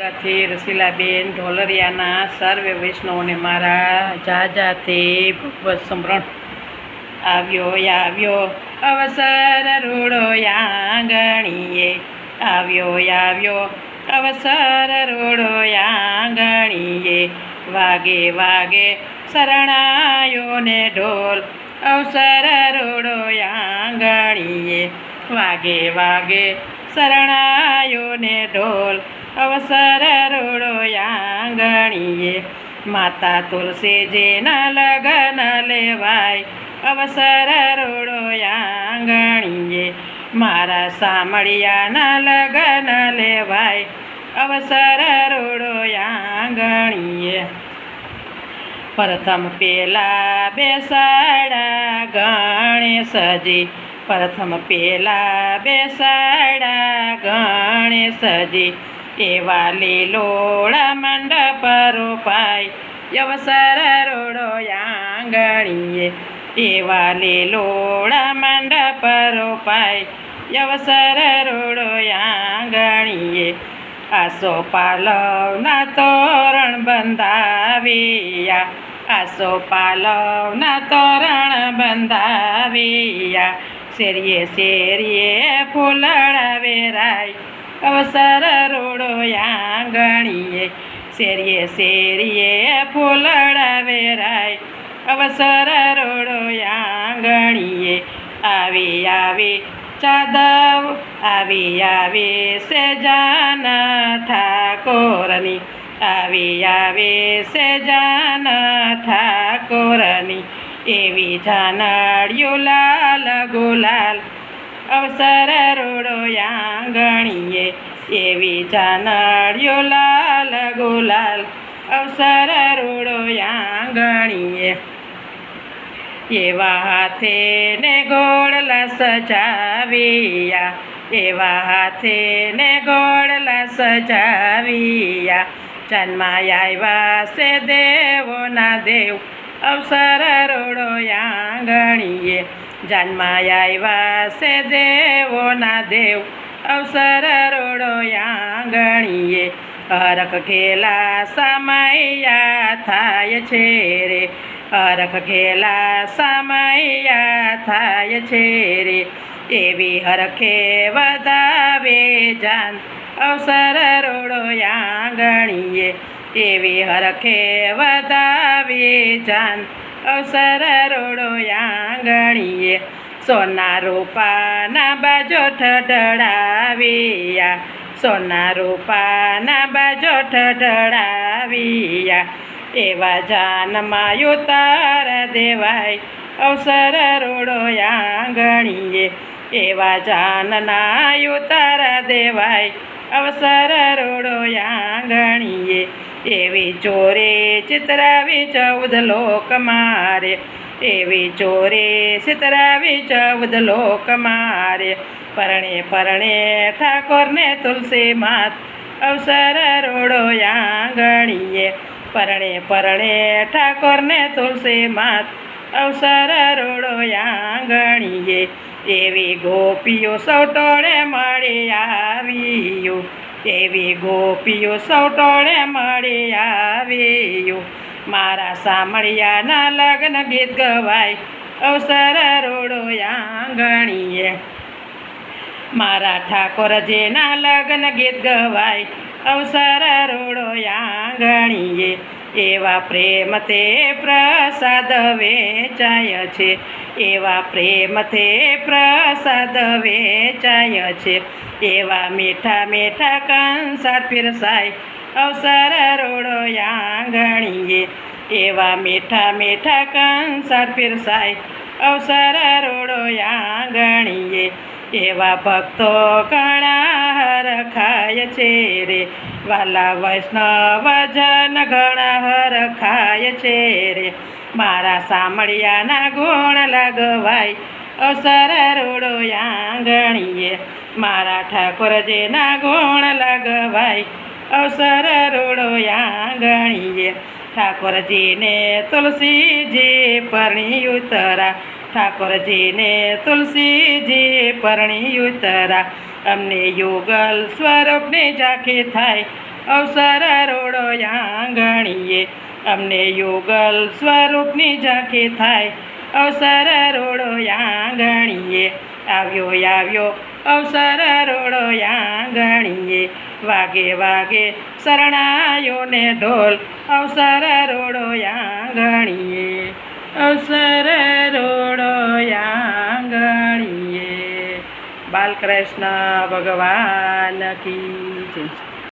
થી રસીલાબેન ઢોલરિયાના સર્વે વૈષ્ણવને મારા જાજાથી ભગવત સમરણ આવ્યો આવ્યો. અવસર રૂડો આંગણીએ આવ્યો આવ્યો. અવસર રૂડો આંગણીએ વાગે વાગે શરણાયો ને ઢોલ. અવસર રૂડો આંગણીએ વાગે વાગે શરણાયો ને ઢોલ. અવસર રૂડો આંગણીએ. માતા તુલસીજીના લગન લેવાય. અવસર રૂડો આંગણીએ. મારા સામળિયાના લગન લેવાય. અવસર રૂડો આંગણીએ. પ્રથમ પેલા બેસાડા ગણેશજી પ્રથમ પેલા બેસાડા ગણેશજી એવા લીલોળા મંડપ રોપાય અવસર રોડો આંગણીએ. એવા લીલોળા મંડપ રોપાય અવસર રોડો આંગણીએ. આસો પાલવના તોરણ બંધાવ્યા, આસો પાલવના તોરણ બંધાવ્યા. શેરીએ શેરીએ ફૂલડા વેરાય અવસર રોડો આંગણીએ, શેરીએ શેરીએ ફૂલડા વેરાય અવસર રોડો આંગણીએ, આવી આવી ચાદવ, આવી આવી સેજાન ઠાકોરની. આવી આવી સેજાન ઠાકોરની. એવી જાનડિયું લાલ ગુલાલ અવસર રોડો આંગણીએ એવી જાનડિયું લાલ ગુલાલ. અવસર રોડો આંગણીએ એવા હાથે ને ગોળલા સજાવ્યા એવા હાથે ને ગોળલા સજાવ્યા જન્માય આવ્યા છે દેવોના દેવ. અવસર રોડો આંગણીએ જન્માય આવ્યા છે દેવોના દેવ અવસર રોડો આંગણીએ. હરખ ખેલા સમયા થાય છે રે. હરખ ખેલા સમયા થાય છે રે. એવી હરખે વધાવે જાન અવસર રોડો આંગણીએ. એવી હરખે વધાવે જાન અવસર રોડો આંગણીએ સોના રૂપાના બાજો ઠડડાવ્યા સોના રૂપાના બાજો ઠડડાવ્યા એવા જાનમાં ઉતાર દેવાય. અવસર રોડો આંગણીએ એવા જાનના ઉતાર દેવાય. અવસર રોડો આંગણીએ, એવી ચોરે ચિતરાવી ચૌદ લોક મારે. એવી ચોરે ચિતરાવી ચૌદ લોક મારે. પરણે પરણે ઠાકોરને તુલસી માત, અવસર રોડો આંગણીએ. પરણે પરણે ઠાકોરને તુલસી માત અવસર રોડો આંગણીએ તેવી ગોપીઓ સૌટોળે મળી આવ્યું. તેવી ગોપીઓ સૌટોળે મળી આવ્યું. મારા સામળિયાના લગ્ન ગીત ગવાય અવસર રોડો આંગણીએ. મારા ઠાકોરજીના લગ્ન ગીત ગવાય અવસર રોડો આંગણીએ એવા પ્રેમ તે પ્રસાદ વેચાય છે. એવા પ્રેમ તે પ્રસાદ વેચાય છે. એવા મીઠા મીઠા કંસાર પીરસાય અવસર રોડો આંગણીએ એવા મીઠા મીઠા કંસાર પીરસાય અવસર રોડો આંગણીએ એવા ભક્તો ઘણા હરખાય છે રે. વાલા વૈષ્ણવ જન ઘણા હરખાય છે રે. મારા સામળિયાના ગુણ લગવાય. અવસર રોડો આંગણીએ. મારા ઠાકોરજીના ગુણ લગવાય. અવસર રોડો આંગણીએ. ઠાકોરજીને તુલસીજી પરણી ઉતરા ઠાકોરજીને તુલસીજી પરણી ઉતરા અમને યુગલ સ્વરૂપની ઝાંખી થાય અવસર રોડો આંગણીએ અમને યુગલ સ્વરૂપની ઝાંખી થાય અવસર રોડો આંગણીએ આવ્યો આવ્યો, અવસર રોડો આંગણીએ વાગે વાગે શરણાયોને ઢોલ. અવસર રોડો આંગણીએ અવસર રોડો આંગણીએ બાલકૃષ્ણ ભગવાન કી જય.